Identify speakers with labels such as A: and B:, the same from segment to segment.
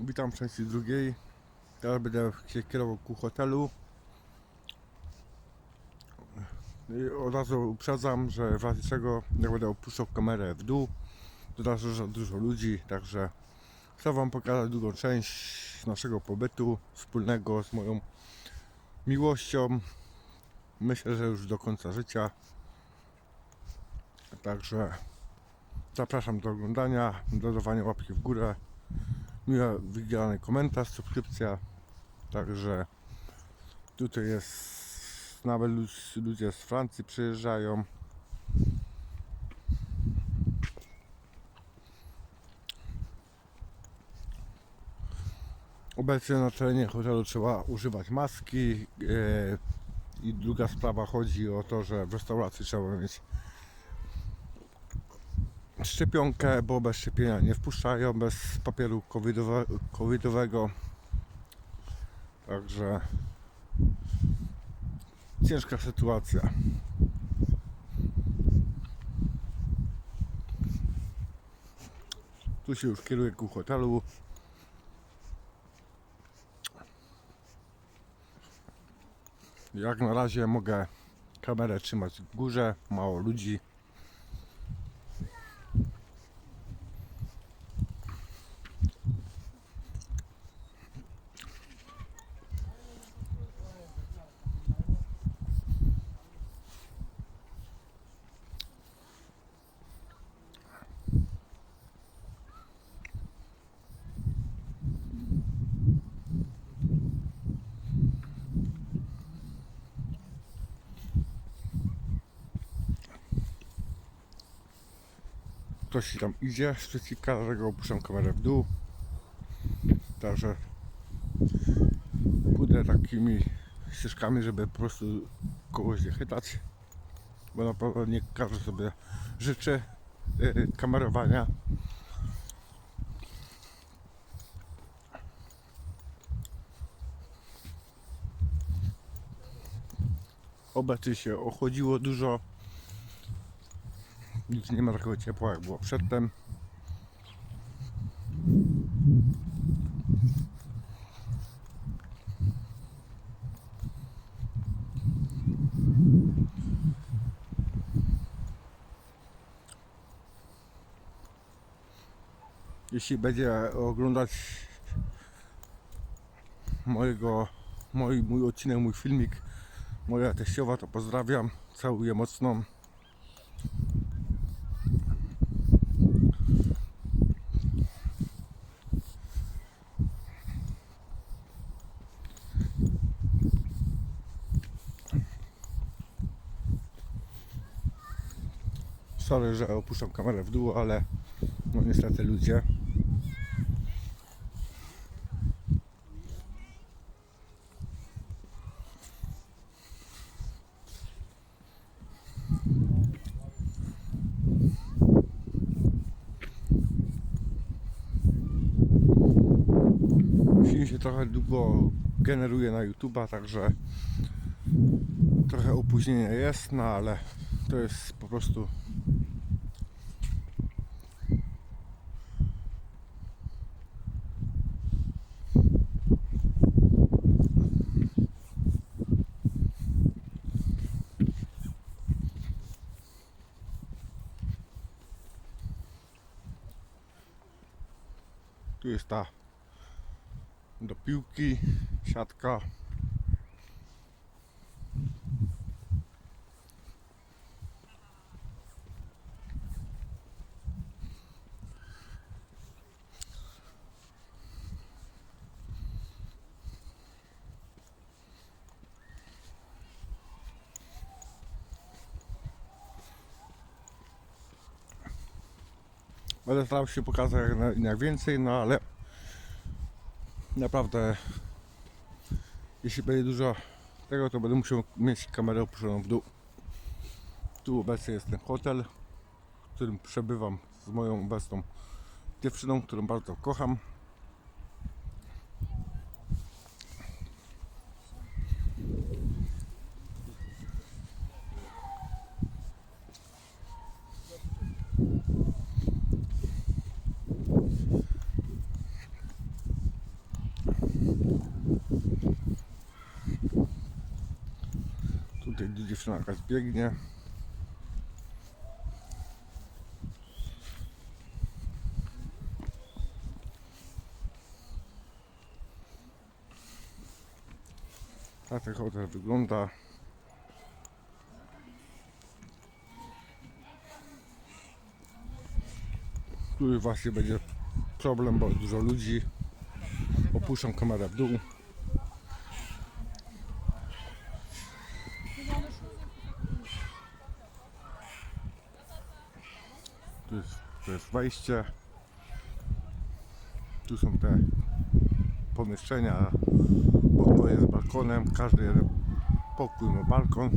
A: Witam w części drugiej. Teraz będę się kierował ku hotelu. I od razu uprzedzam, że w razie czego jak będę opuszczał kamerę w dół, to zdarzy że dużo ludzi, także chcę Wam pokazać drugą część naszego pobytu wspólnego z moją miłością. Myślę, że już do końca życia. Także zapraszam do oglądania, do dawania łapki w górę miły wygrany komentarz, subskrypcja. Także tutaj jest nawet lud- ludzie z Francji przyjeżdżają. Obecnie na terenie hotelu trzeba używać maski. e, I druga sprawa chodzi o to, że w restauracji trzeba mieć szczepionkę, bo bez szczepienia nie wpuszczają, bez papieru covidowe, covidowego. Także ciężka sytuacja. Tu się już kieruję ku hotelu. Jak na razie mogę kamerę trzymać w górze, mało ludzi. Ktoś tam idzie z przeciwka, dlatego opuszczam kamerę w dół. Także pójdę takimi ścieżkami, żeby po prostu kogoś nie chytać. Bo na pewno nie każdy sobie życzy yy, kamerowania. Obecnie się ochłodziło dużo. Nic nie ma takiego ciepła jak było przedtem. Jeśli będzie oglądać mojego, mój, mój odcinek, mój filmik, moja teściowa, to pozdrawiam, całuję mocno. Sorry, że opuszczam kamerę w dół, ale no niestety ludzie. Film się trochę długo generuje na YouTube'a, także trochę opóźnienia jest, no ale to jest po prostu Tu jest ta do piłki, siatka. Będę starał się pokazać jak, jak więcej, no ale naprawdę jeśli będzie dużo tego, to będę musiał mieć kamerę opuszczoną w dół. Tu obecnie jest ten hotel, w którym przebywam z moją obecną dziewczyną, którą bardzo kocham. Tutaj dziewczyna jakaś biegnie. Tak ten hotel wygląda. Tu właśnie będzie problem, bo dużo ludzi opuszczą kamerę w dół. Tu jest, jest wejście. Tu są te pomieszczenia. Pokoje z balkonem. Każdy jeden pokój ma balkon.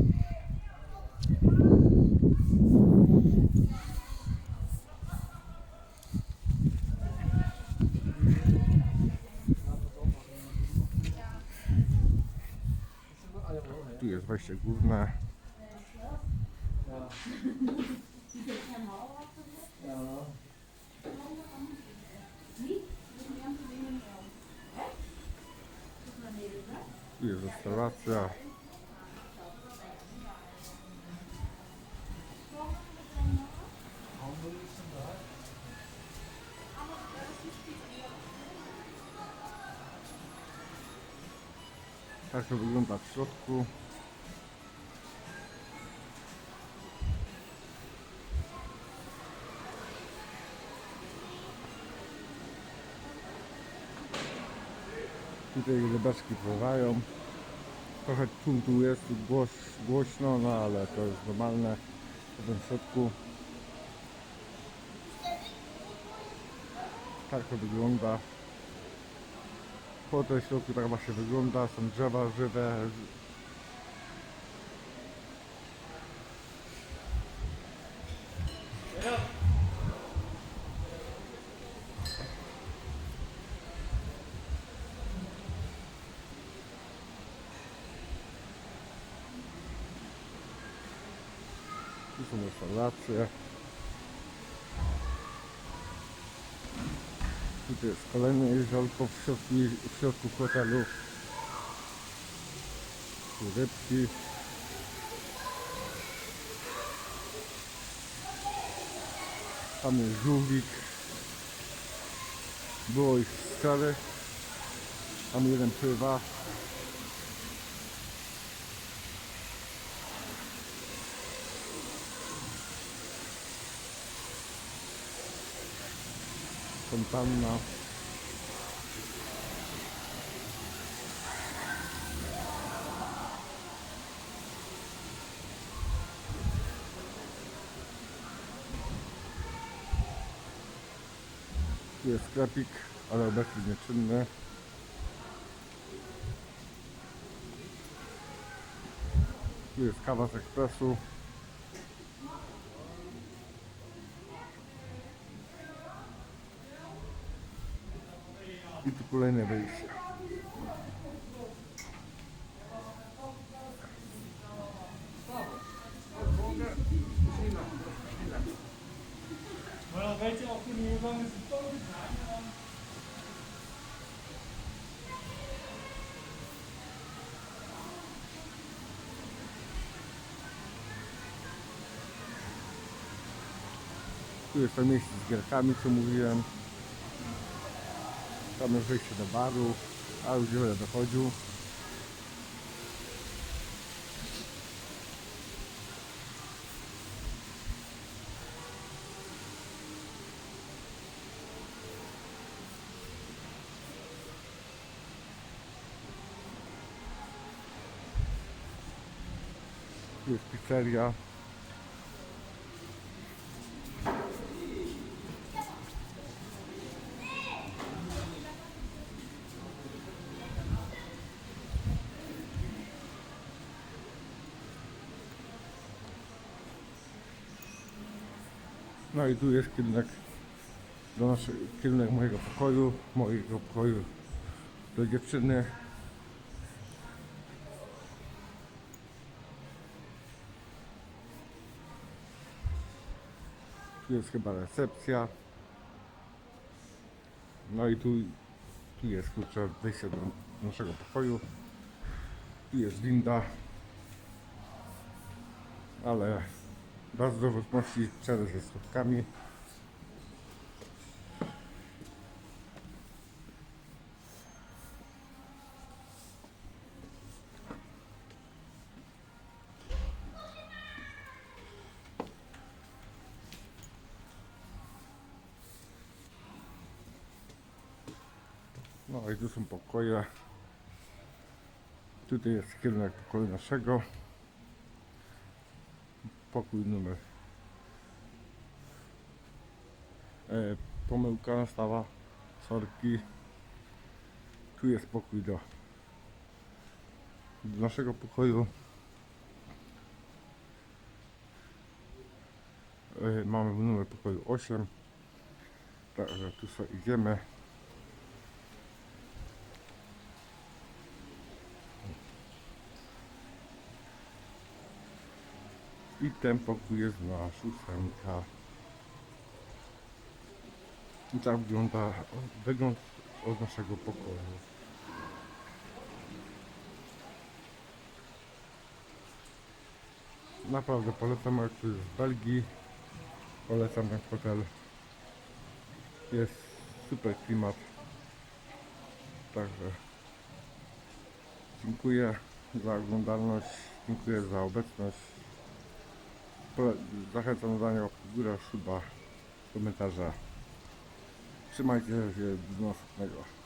A: Tu jest wejście główne. Jest restauracja. Tak to wygląda w środku. Tutaj rybaczki pływają. Trochę tu jest, tu głos, głośno, no ale to jest normalne. W tym środku. Tak to wygląda. Po tym środku tak właśnie wygląda. Są drzewa żywe. Tu są restauracje. Tutaj jest kolejne jeziorko w środku, w środku hotelu. Tu rybki. Tam jest żółwik. Było ich cztery. Tam jeden pływa. Fontanna. Tu jest sklepik, ale obecnie nieczynny. Tu jest kawa z ekspresu.
B: Lang is het poten
A: Tu jest to miejsce z gierkami, co mówiłem. Tam jest wyjście do baru, a już nie będę dochodził. Jest pizzeria. No i tu jest kierunek do naszego, kierunek mojego pokoju, mojego pokoju do dziewczyny. Tu jest chyba recepcja. No i tu, tu jest klucze wejście do naszego pokoju. Tu jest winda. ale bardzo do wątpliwości czele ze schodkami. No i tu są pokoje. Tutaj jest kierunek pokoju naszego. Pokój numer. E, pomyłka nastała. Sorki. Tu jest pokój do, do naszego pokoju. E, mamy numer pokoju 8. Także tu sobie idziemy. I ten pokój jest nasz ósemka. I tak wygląda wygląd od naszego pokoju. Naprawdę polecam, jak ktoś z Belgii. Polecam ten hotel. Jest super klimat. Także dziękuję za oglądalność, dziękuję za obecność. Zachęcam do dania w suba, komentarza. Trzymajcie się do następnego.